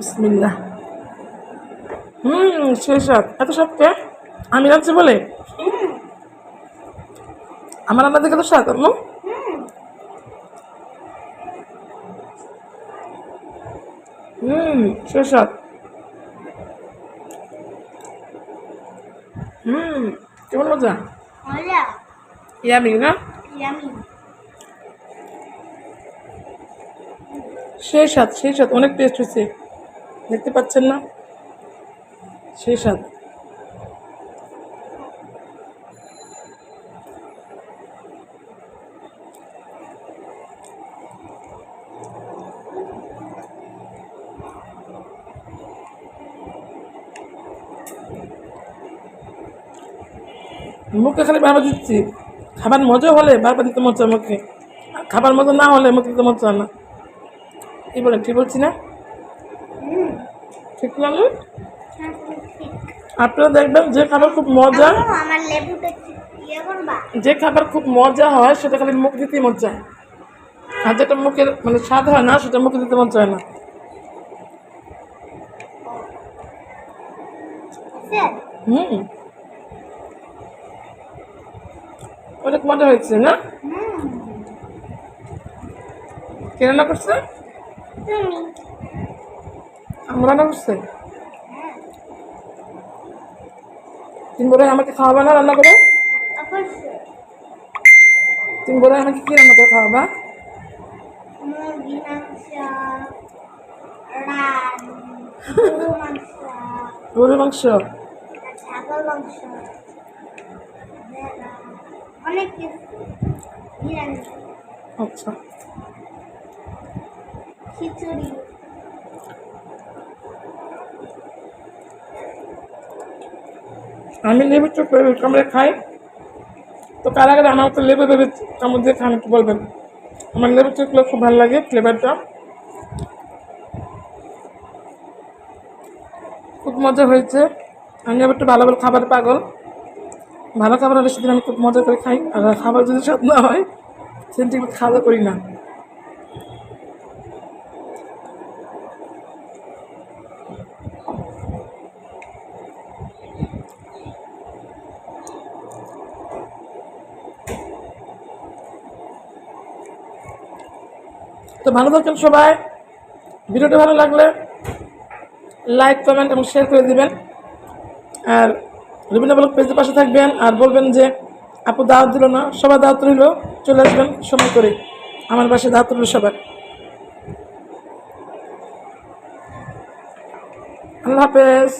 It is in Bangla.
বিসমিল্লাহ। হুম সেই সাত এত সবকে আমি রাঁধছি বলে? আমার রান্না দেখে তো স্বাদ আম্মু হুম সেই সাত হুম কেমন মজা? ইয়ামি না? সেই স্বাদ সেই স্বাদ অনেক টেস্ট হয়েছে। দেখতে পাচ্ছেন না? সেই স্বাদ মুখে খালি বারবার দিচ্ছি। খাবার মজা হলে বারবার দিতে মজা মুখে। খাবার মজা না হলে মুখে দিতে মজা না। কি বলেন, ঠিক বলছি না? ঠিক না? হ্যাঁ। আপনারা দেখবেন যে খাবার খুব মজা। যে খাবার খুব মজা হয় সেটা খালি মুখ দিতেই মজা হয় আর যেটা মুখের মানে স্বাদ হয় না সেটা মুখে দিতে মজা হয় না। হুম। অনেক মজা হয়েছে না? হুম। কে রান্না করছে তুমি আমরা রান্না করছে তিন বড় আমাকে খাওয়াবা না রান্না করে? তিন বড় আমাকে কি রান্না করে খাওয়াবা? গরুর মাংস। মাংস অনেক আচ্ছা। খিচুড়ি। আমি লেবু চোখ কামড়ে খাই। তো কারা কারা আমার তো লেবু ভেবে কামড় দিয়ে খান একটু বলবেন? আমার লেবু চোখগুলো খুব ভালো লাগে ফ্লেভারটা খুব মজা হয়েছে। আমি আবার একটু ভালো ভালো খাবার পাগল। ভালো খাবার হলে সেদিন আমি খুব মজা করে খাই। আর খাবার যদি স্বাদ না হয়, সেদিন ঠিক খাওয়া করি না। তো ভালো থাকেন সবাই। ভিডিওটা ভালো লাগলে লাইক কমেন্ট এবং শেয়ার করে দিবেন। আর রবীন্দ্র ব্লগ পেজের পাশে থাকবেন আর বলবেন যে, আপু দাওয়াত দিল না। সবাই দাওয়াত রইল, চলে আসবেন সময় করে। আমার পাশে দাওয়াত রইল সবার। আল্লাহ হাফেজ।